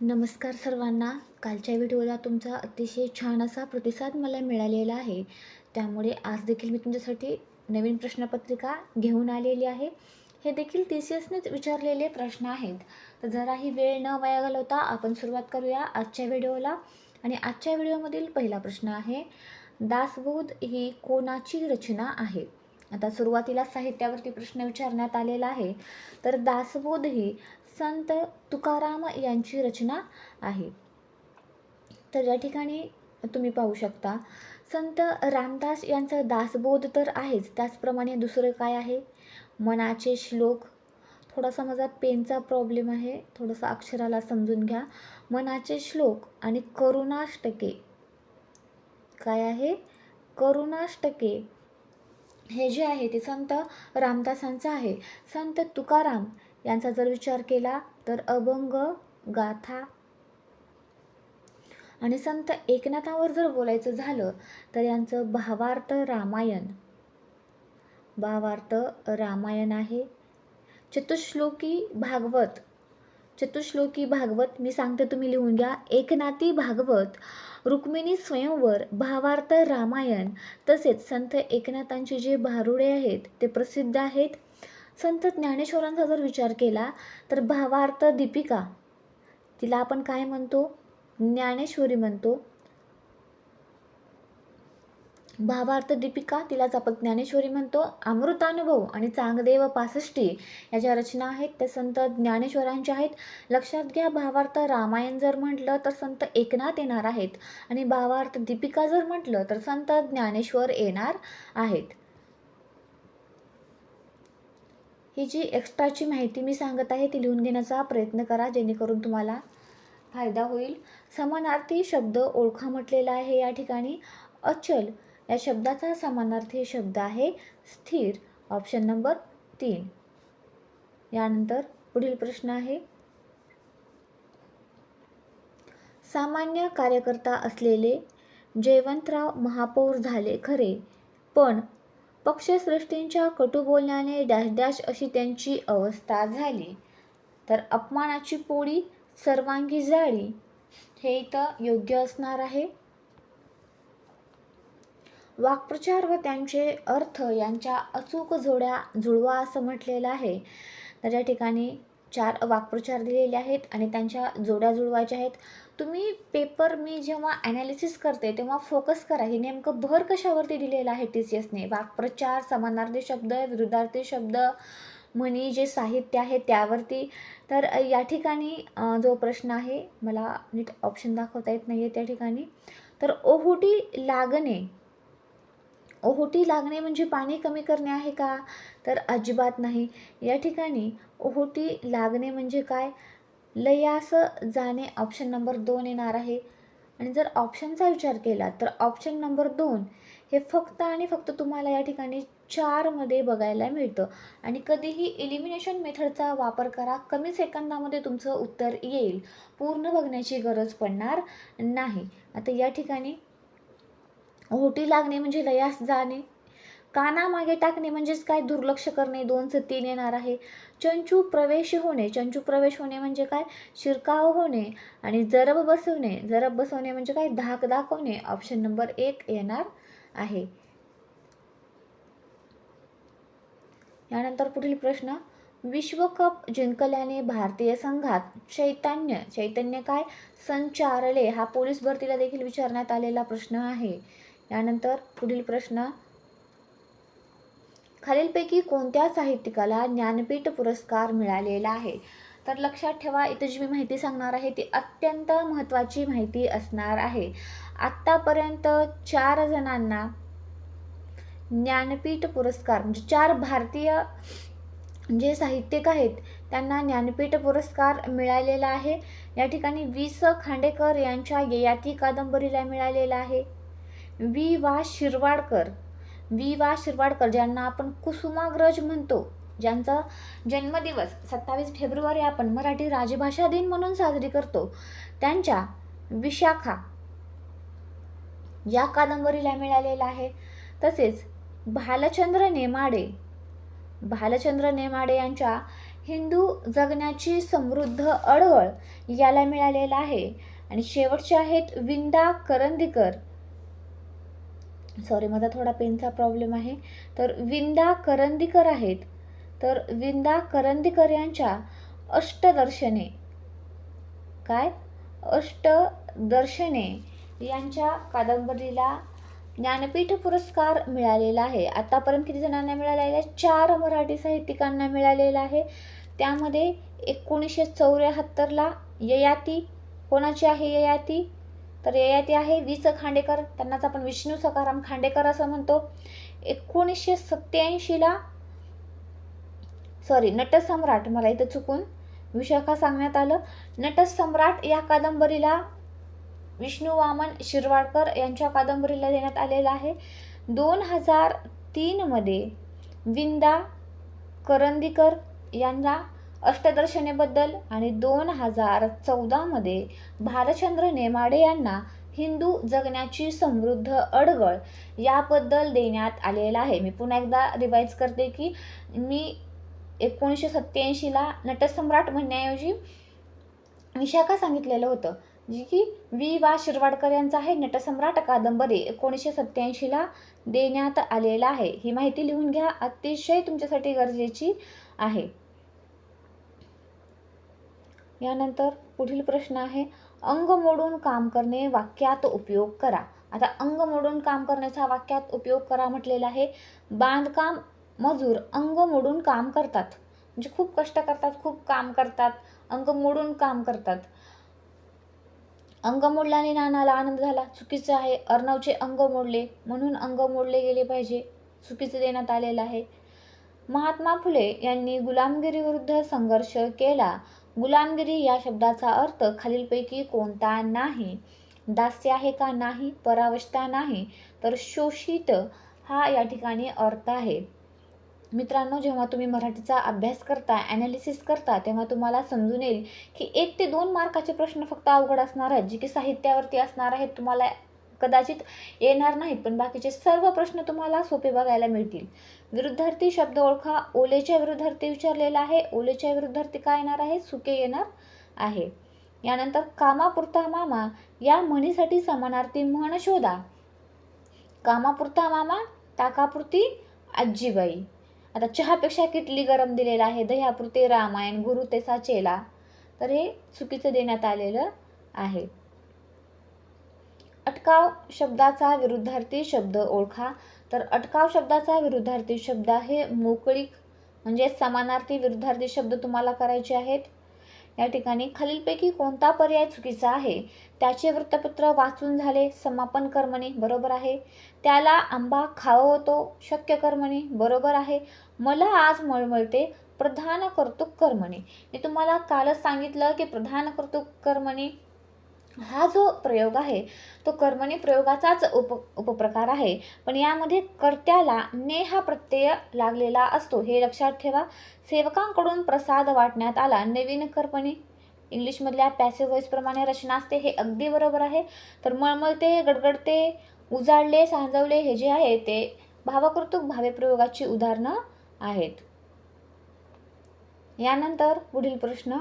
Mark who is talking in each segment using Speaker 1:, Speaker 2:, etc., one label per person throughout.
Speaker 1: नमस्कार सर्वांना. कालच्या व्हिडिओला तुमचा अतिशय छान असा प्रतिसाद मला मिळालेला आहे. त्यामुळे आज देखील मी तुमच्यासाठी नवीन प्रश्नपत्रिका घेऊन आलेली आहे. हे देखील टी सी एसनेच विचारलेले प्रश्न आहेत. तर जराही वेळ न वाया घालवता आपण सुरुवात करूया आजच्या व्हिडिओला. आणि आजच्या व्हिडिओमधील पहिला प्रश्न आहे दासबोध ही कोणाची रचना आहे? आता सुरुवातीला साहित्यावरती प्रश्न विचारण्यात आलेला आहे. तर दासबोध ही संत तुकाराम यांची रचना आहे. तर या ठिकाणी तुम्ही पाहू शकता संत रामदास यांचा दासबोध तर आहेच त्याचप्रमाणे दुसरं काय आहे? मनाचे श्लोक. थोडासा माझा पेनचा प्रॉब्लेम आहे थोडंसं अक्षराला समजून घ्या. मनाचे श्लोक आणि करुणाष्टके. काय आहे? करुणाष्टके. हे जे आहे ते संत रामदासांचं आहे. संत तुकाराम यांचा जर विचार केला तर अभंग गाथा आणि संत एकनाथावर जर बोलायचं झालं तर यांचं भावार्थ रामायण. भावार्थ रामायण आहे. चतुश्लोकी भागवत. चतुश्लोकी भागवत मी सांगते तुम्ही लिहून घ्या. एकनाथी भागवत रुक्मिणी स्वयंवर भावार्थ रामायण तसेच संत एकनाथांचे जे भारुडे आहेत ते प्रसिद्ध आहेत. संत ज्ञानेश्वरांचा जर विचार केला तर भावार्थ दीपिका तिला आपण काय म्हणतो? ज्ञानेश्वरी म्हणतो. भावार्थ दीपिका तिलाच आपण ज्ञानेश्वरी म्हणतो. अमृतानुभव आणि चांगदेव पासष्टी या ज्या रचना आहेत त्या संत ज्ञानेश्वरांच्या आहेत. लक्षात घ्या भावार्थ रामायण जर म्हटलं तर संत एकनाथ येणार आहेत. आणि भावार्थ दीपिका जर म्हटलं तर संत ज्ञानेश्वर येणार आहेत. ही जी एक्स्ट्राची माहिती मी सांगत आहे ती लिहून घेण्याचा प्रयत्न करा जेणेकरून तुम्हाला फायदा होईल. समानार्थी शब्द ओळखा म्हटलेला आहे या ठिकाणी. अचल या शब्दाचा समानार्थी शब्द आहे. स्थिर ऑप्शन नंबर तीन. यानंतर पुढील प्रश्न आहे. सामान्य कार्यकर्ता असलेले जयवंतराव महापौर झाले खरे पण पक्षश्रेष्ठींच्या कटू बोलण्याने डॅश डॅश अशी त्यांची अवस्था झाली. तर अपमानाची पोळी सर्वांगी जाळी हे इथं योग्य असणार आहे? वाक्प्रचार व त्यांचे अर्थ यांच्या अचूक जोड्या जुळवा असं म्हटलेलं आहे. तर या ठिकाणी चार वाक्प्रचार दिलेले आहेत आणि त्यांच्या जोड्या जुळवायच्या आहेत. तुम्ही पेपर मी जेव्हा ॲनालिसिस करते तेव्हा फोकस करा. हे नेमकं भर कशावरती दिलेलं आहे टी सी एसने वाक्प्रचार समानार्थी शब्द विरुद्धार्थी शब्द म्हणी जे साहित्य आहे त्यावरती. तर या ठिकाणी जो प्रश्न आहे मला नीट ऑप्शन दाखवता येत नाही आहे त्या ठिकाणी. तर ओहुटी लागणे ओहोटी लागणे म्हणजे पाणी कमी करणे आहे का? तर अजिबात नाही. या ठिकाणी ओहोटी लागणे म्हणजे काय? लयास जाणे ऑप्शन नंबर दोन येणार आहे. आणि जर ऑप्शनचा विचार केला तर ऑप्शन नंबर दोन हे फक्त आणि फक्त तुम्हाला या ठिकाणी चारमध्ये बघायला मिळतं. आणि कधीही एलिमिनेशन मेथडचा वापर करा कमी सेकंदामध्ये तुमचं उत्तर येईल. पूर्ण बघण्याची गरज पडणार नाही. आता या ठिकाणी ओहोटी लागणे म्हणजे लयास जाणे. कानामागे टाकणे म्हणजेच काय? दुर्लक्ष करणे. दोनचं तीन येणार आहे. चंचू प्रवेश होणे. चंचू प्रवेश होणे म्हणजे काय? शिरकाव होणे आणि जरब बसवणे. जरब बसवणे म्हणजे काय? धाक दाखवणे. ऑप्शन नंबर एक येणार आहे. यानंतर पुढील प्रश्न. विश्वकप जिंकल्याने भारतीय संघात चैतन्य. चैतन्य काय? संचारले. हा पोलीस भरतीला देखील विचारण्यात आलेला प्रश्न आहे. यानंतर पुढील प्रश्न. खालीलपैकी कोणत्या साहित्यिकाला ज्ञानपीठ पुरस्कार मिळालेला आहे? तर लक्षात ठेवा इथे जी मी माहिती सांगणार आहे ती अत्यंत महत्त्वाची माहिती असणार आहे. आत्तापर्यंत चार जणांना ज्ञानपीठ पुरस्कार म्हणजे चार भारतीय जे साहित्यिक आहेत त्यांना ज्ञानपीठ पुरस्कार मिळालेला आहे. या ठिकाणी वि स खांडेकर यांच्या ययाती कादंबरीला मिळालेला आहे. वि वा शिरवाडकर. वि वा शिरवाडकर ज्यांना आपण कुसुमाग्रज म्हणतो ज्यांचा जन्मदिवस सत्तावीस फेब्रुवारी आपण मराठी राजभाषा दिन म्हणून साजरी करतो त्यांच्या विशाखा या कादंबरीला मिळालेला आहे. तसेच भालचंद्र नेमाडे भालचंद्र नेमाडे यांच्या हिंदू जगण्याची समृद्ध अडवळ याला मिळालेला आहे. आणि शेवटचे आहेत विंदा करंदीकर सॉरी माझा थोडा पेनचा प्रॉब्लेम आहे. तर विंदा करंदीकर आहेत. तर विंदा करंदीकर यांच्या अष्टदर्शने काय? अष्टदर्शने यांच्या कादंबरीला ज्ञानपीठ पुरस्कार मिळालेला आहे. आतापर्यंत किती जणांना मिळालेला आहे? चार मराठी साहित्यिकांना मिळालेला आहे. त्यामध्ये एकोणीसशे चौऱ्याहत्तरला ययाती कोणाची आहे ययाती? तर ययाती आहे वि स खांडेकर. त्यांनाच आपण विष्णू सखाराम खांडेकर असं म्हणतो. एकोणीसशे सत्याऐंशीला सॉरी नटसम्राट मला इथं चुकून विशाखा सांगण्यात आलं. नटसम्राट या कादंबरीला विष्णू वामन शिरवाडकर यांच्या कादंबरीला देण्यात आलेला आहे. दोन हजार तीनमध्ये विंदा करंदीकर यांना अष्टदर्शनेबद्दल आणि दोन हजार चौदामध्ये भालचंद्र नेमाडे यांना हिंदू जगण्याची समृद्ध अडगळ याबद्दल देण्यात आलेला आहे. मी पुन्हा एकदा रिवाईज करते की मी एकोणीसशे सत्त्याऐंशीला नटसम्राट म्हणण्याऐवजी विशाखा सांगितलेलं होतं जी की वी वा. शिरवाडकर यांचा आहे नटसम्राट कादंबरी एकोणीसशे सत्त्याऐंशीला देण्यात आलेला आहे. ही माहिती लिहून घ्या. अतिशय तुमच्यासाठी गरजेची आहे. यानंतर पुढील प्रश्न आहे अंग मोडून काम करणे वाक्यात उपयोग करा. आता अंग मोडून काम करण्याचा वाक्यात उपयोग करा म्हटलेला आहे. बांधकाम मजूर अंग मोडून काम करतात. म्हणजे खूप कष्ट करतात खूप काम करतात अंग मोडून काम करतात. अंग मोडल्याने नानाला आनंद झाला. चुकीचं आहे. अर्णवचे अंग मोडले. म्हणून अंग मोडले गेले पाहिजे. चुकीचं देण्यात आलेलं आहे. महात्मा फुले यांनी गुलामगिरीविरुद्ध संघर्ष केला. गुलामगिरी या शब्दाचा अर्थ खालीलपैकी कोणता नाही दास्य आहे का नाही परावस्था नाही तर शोषित हा या ठिकाणी अर्थ आहे. मित्रांनो जेव्हा तुम्ही मराठीचा अभ्यास करता ॲनालिसिस करता तेव्हा तुम्हाला समजून येईल की एक ते दोन मार्काचे प्रश्न फक्त अवघड असणार आहेत. जे की साहित्यावरती असणार आहेत तुम्हाला कदाचित येणार नाहीत पण बाकीचे सर्व प्रश्न तुम्हाला सोपे बघायला मिळतील. विरुद्धार्थी शब्द ओळखा. ओलेच्या विरुद्धार्थी विचारलेला आहे. ओलेच्या विरुद्धार्थी काय येणार आहे? सुके येणार आहे. यानंतर कामापुरता मामा या म्हणीसाठी समानार्थी म्हण शोधा. कामापुरता मामा ताकापुरती आजीबाई. आता चहापेक्षा किटली गरम दिलेला आहे. दह्यापुरते रामायण गुरु ते साचेला. तर हे चुकीचं देण्यात आलेलं आहे. अटकाव शब्दाचा विरुद्धार्थी शब्द ओळखा. तर अटकाव शब्दाचा विरुद्धार्थी शब्द आहे मोकळीक म्हणजे समानार्थी विरुद्धार्थी शब्द तुम्हाला करायचे आहेत. या ठिकाणी खालीलपैकी कोणता पर्याय चुकीचा आहे? त्याचे वृत्तपत्र वाचून झाले समापन कर्मणी बरोबर आहे. त्याला आंबा खावं होतो शक्य कर्मणी बरोबर आहे. मला आज मळमळते प्रधान कर्तुक कर्मणी. मी तुम्हाला कालच सांगितलं की प्रधान कर्तुक कर्मणी हा जो प्रयोग आहे तो कर्मणी प्रयोगाचाच उप उपप्रकार आहे. पण यामध्ये कर्त्याला ने हा प्रत्यय लागलेला असतो. हे लक्षात ठेवा. सेवकांकडून प्रसाद वाटण्यात आला. नवीन कर्मणी. इंग्लिशमधल्या पॅसिव्ह व्हॉईसप्रमाणे रचना असते. हे अगदी बरोबर आहे. तर मळमळते गडगडते उजाडले सांजवले हे जे आहे ते भावकर्तुक भावे प्रयोगाची उदाहरणं आहेत. यानंतर पुढील प्रश्न.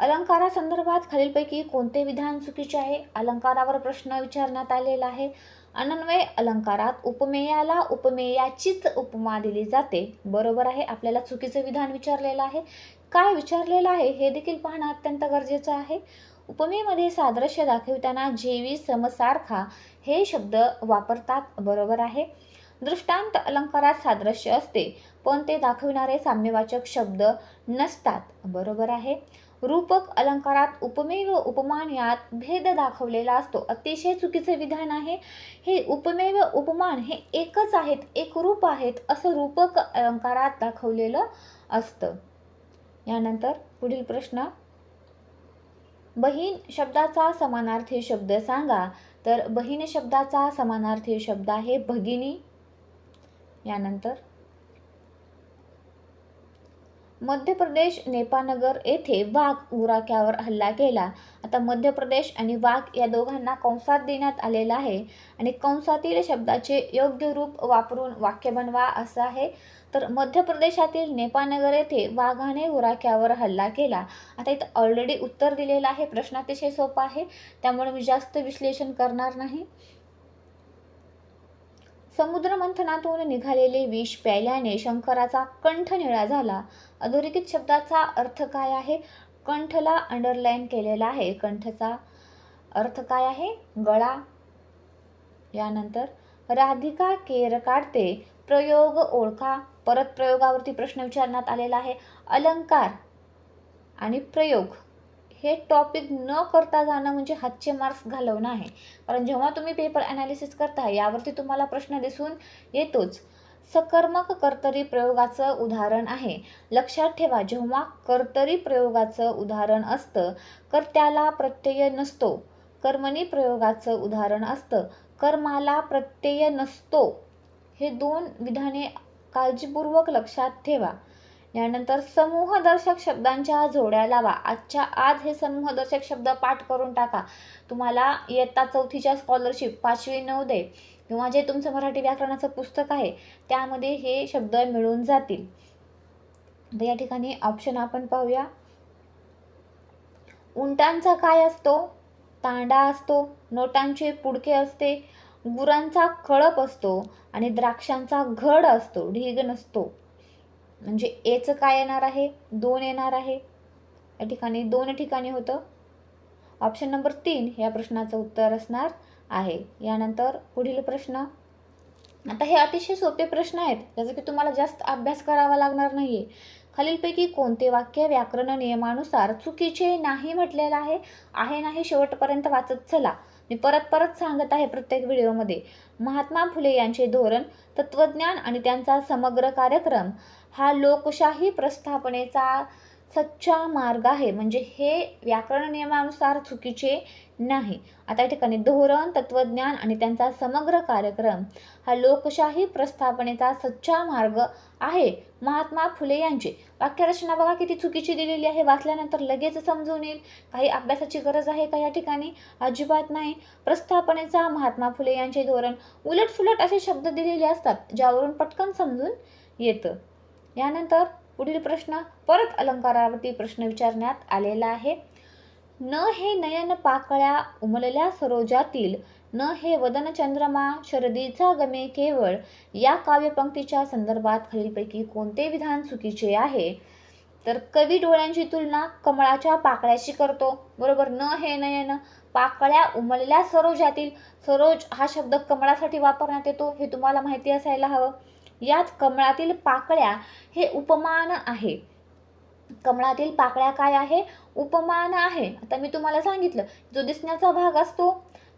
Speaker 1: अलंकारासंदर्भात खालीलपैकी कोणते विधान चुकीचे आहे? अलंकारावर प्रश्न विचारण्यात आलेला आहे. अनन्वय अलंकारात उपमेयाला उपमेयाचीच उपमा दिली जाते. बरोबर आहे आपल्याला चुकीचं विधान विचारलेलं आहे. काय विचारलेलं आहे हे देखील पाहणं अत्यंत गरजेचं आहे. उपमेमध्ये सादृश्य दाखवताना जेवी समसारखा हे शब्द वापरतात बरोबर आहे. दृष्टांत अलंकारात सादृश्य असते पण ते दाखविणारे साम्यवाचक शब्द नसतात बरोबर आहे. रूपक अलंकारात उपमेय व उपमान यात भेद दाखवलेला असतो. अतिशय चुकीचे विधान आहे. हे उपमेय व उपमान हे एकच आहेत एक रूप आहेत असं रूपक अलंकारात दाखवलेलं असतं. यानंतर पुढील प्रश्न. बहीण शब्दाचा समानार्थी शब्द सांगा. तर बहीण शब्दाचा समानार्थी शब्द आहे भगिनी. यानंतर मध्य प्रदेश नेपानगर येथे वाघ गुराख्यावर हल्ला केला. आता मध्य प्रदेश आणि वाघ या दोघांना कंसात देण्यात आलेला आहे. आणि कंसातील शब्दाचे योग्य रूप वापरून वाक्य बनवा असं आहे. तर मध्य प्रदेशातील नेपानगर येथे वाघाने गुराख्यावर हल्ला केला. आता इथं ऑलरेडी उत्तर दिलेलं आहे. प्रश्न अतिशय सोपा आहे. त्यामुळे मी जास्त विश्लेषण करणार नाही. समुद्रमंथनातून निघालेले विष प्यायल्याने शंकराचा कंठ निळा झाला. अधोरेखित शब्दाचा अर्थ काय आहे? कंठला अंडरलाईन केलेला आहे. कंठचा अर्थ काय आहे? गळा. यानंतर राधिका केर काढते. प्रयोग ओळखा. परत प्रयोगावरती प्रश्न विचारण्यात आलेला आहे. अलंकार आणि प्रयोग. हे टॉपिक न करता जाणं म्हणजे हातचे मार्क्स घालवणं आहे. कारण जेव्हा तुम्ही पेपर ॲनालिसिस करता यावरती तुम्हाला प्रश्न दिसून येतोच. सकर्मक कर्तरी प्रयोगाचं उदाहरण आहे. लक्षात ठेवा जेव्हा कर्तरी प्रयोगाचं उदाहरण असतं कर्त्याला प्रत्यय नसतो. कर्मणी प्रयोगाचं उदाहरण असतं. कर्माला प्रत्यय नसतो. हे दोन विधाने काळजीपूर्वक लक्षात ठेवा. यानंतर समूहदर्शक शब्दांच्या जोड्या लावा. आजच्या आज हे समूहदर्शक शब्द पाठ करून टाका. तुम्हाला इयत्ता चौथीच्या स्कॉलरशिप पाचवी नवोदय किंवा जे तुमचं मराठी व्याकरणाचं पुस्तक आहे त्यामध्ये हे शब्द मिळून जातील. तर या ठिकाणी ऑप्शन आपण पाहूया. उंटांचा काय असतो? तांडा असतो. नोटांचे पुडके असते. गुरांचा कळप असतो. आणि द्राक्षांचा घड असतो. ढीग नसतो. म्हणजे एचं काय येणार आहे? दोन येणार आहे. या ठिकाणी दोन ठिकाणी होतं. ऑप्शन नंबर तीन या प्रश्नाचं उत्तर असणार आहे. यानंतर पुढील प्रश्न. आता हे अतिशय सोपे प्रश्न आहेत ज्याचा की तुम्हाला जास्त अभ्यास करावा लागणार नाही आहे खालीलपैकी कोणते वाक्य व्याकरण नियमानुसार चुकीचे नाही म्हटलेलं आहे? आहे नाही शेवटपर्यंत वाचत चला. मी परत परत सांगत आहे प्रत्येक व्हिडिओमध्ये. महात्मा फुले यांचे धोरण तत्त्वज्ञान आणि त्यांचा समग्र कार्यक्रम. हा लोकशाही प्रस्थापनेचा सच्चा मार्ग आहे. म्हणजे हे व्याकरण नियमानुसार चुकीचे नाही. आता या ठिकाणी धोरण तत्त्वज्ञान आणि त्यांचा समग्र कार्यक्रम हा लोकशाही प्रस्थापनेचा सच्चा मार्ग आहे. महात्मा फुले यांचे वाक्यरचना बघा किती चुकीची दिलेली आहे. वाचल्यानंतर लगेच समजून येईल. काही अभ्यासाची गरज आहे का या ठिकाणी? अजिबात नाही. प्रस्थापनेचा महात्मा फुले यांचे धोरण उलटसुलट असे शब्द दिलेले असतात ज्यावरून पटकन समजून येतं. यानंतर पुढील प्रश्न परत अलंकारावरती प्रश्न विचारण्यात आलेला आहे. न हे नयन पाकळ्या उमलल्या सरोजातील न हे वदन चंद्रमा शरदीचा गमे केवळ या काव्यपंक्तीच्या संदर्भात खालीलपैकी कोणते विधान चुकीचे आहे? तर कवी डोळ्यांची तुलना कमळाच्या पाकळ्याशी करतो. बरोबर न हे नयन पाकळ्या उमलल्या सरोजातील सरोज हा शब्द कमळासाठी वापरण्यात येतो हे तुम्हाला माहिती असायला हवं. यात कमळातील पाकळ्या हे उपमान आहे. कमळातील पाकळ्या काय आहे? उपमान आहे. आता मी तुम्हाला सांगितलं जो दिसण्याचा भाग असतो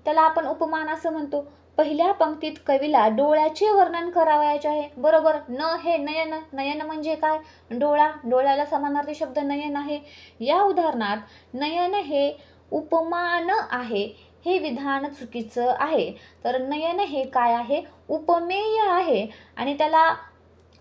Speaker 1: त्याला आपण उपमान असं म्हणतो. पहिल्या पंक्तीत कवीला डोळ्याचे वर्णन करावयाचे आहे. बरोबर? न हे नयन. नयन म्हणजे काय? डोळा. डोळ्याला समानार्थी शब्द नयन आहे. या उदाहरणात नयन हे उपमान आहे. हे विधान चुकीचं आहे. तर नयन हे काय आहे? उपमेय आहे. आणि त्याला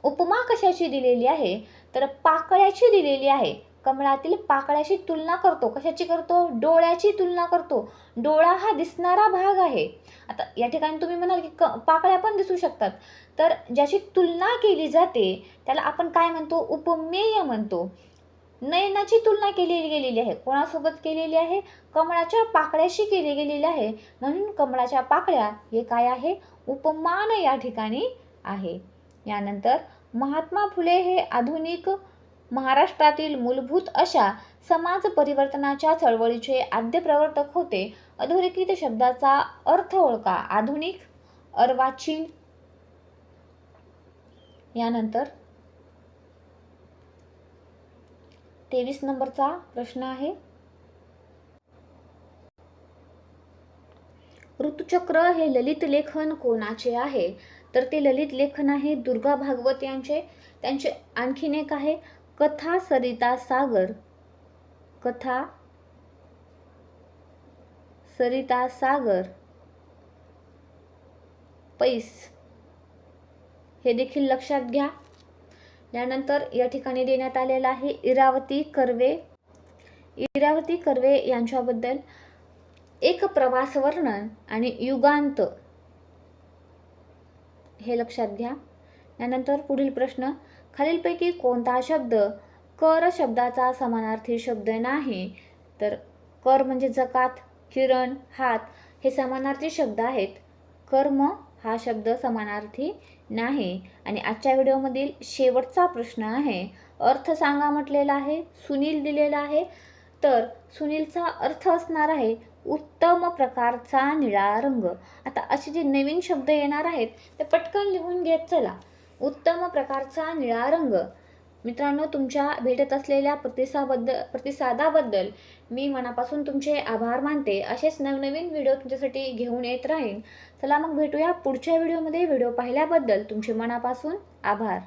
Speaker 1: उपमा कशाची दिलेली आहे? तर पाकळ्याची दिलेली आहे. कमळातील पाकळ्याची तुलना करतो. कशाची करतो? डोळ्याची तुलना करतो. डोळा हा दिसणारा भाग आहे. आता या ठिकाणी तुम्ही म्हणाल की क पाकळ्या पण दिसू शकतात. तर ज्याची तुलना केली जाते त्याला आपण काय म्हणतो? उपमेय म्हणतो. नयनाची तुलना केली गेलेली आहे. कोणासोबत केलेली आहे? कमळाच्या पाकळ्याशी केली गेलेली आहे. म्हणून कमळाच्या पाकळ्या हे काय आहे? उपमान या ठिकाणी आहे. यानंतर महात्मा फुले हे आधुनिक महाराष्ट्रातील मूलभूत अशा समाज परिवर्तनाच्या चळवळीचे आद्य प्रवर्तक होते. अधोरेखित शब्दाचा अर्थ ओळखा. आधुनिक अर्वाचीन. यानंतर तेवीस नंबरचा प्रश्न आहे. ऋतुचक्र हे ललित लेखन कोणाचे आहे? तर ते ललित लेखन आहे दुर्गा भागवत यांचे. त्यांचे आणखीन एक आहे कथा सरिता सागर. कथा सरिता सागर. पैस. हे देखील लक्षात घ्या. यानंतर या ठिकाणी देण्यात आलेला आहे इरावती कर्वे. इरावती कर्वे यांच्याबद्दल एक प्रवास वर्णन आणि युगांत. हे लक्षात घ्या. यानंतर पुढील प्रश्न खालीलपैकी कोणता शब्द कर शब्दाचा समानार्थी शब्द नाही? तर कर म्हणजे जकात किरण हात हे समानार्थी शब्द आहेत. कर्म हा शब्द समानार्थी नाही. आणि आजच्या व्हिडिओमधील शेवटचा प्रश्न आहे अर्थ सांगा म्हटलेला आहे सुनील दिलेला आहे. तर सुनीलचा अर्थ असणार आहे उत्तम प्रकारचा निळा रंग. आता असे जे नवीन शब्द येणार आहेत ते पटकन लिहून घेत चला. उत्तम प्रकारचा निळा रंग. मित्रांनो तुमच्या भेटत असलेल्या प्रतिसाबद्दल प्रतिसादाबद्दल मी मनापासून तुमचे आभार मानते. असेच नवनवीन व्हिडिओ तुमच्यासाठी घेऊन येत राहीन. चला मग भेटूया पुढच्या व्हिडिओमध्ये व्हिडिओ पाहिल्याबद्दल तुमचे मनापासून आभार.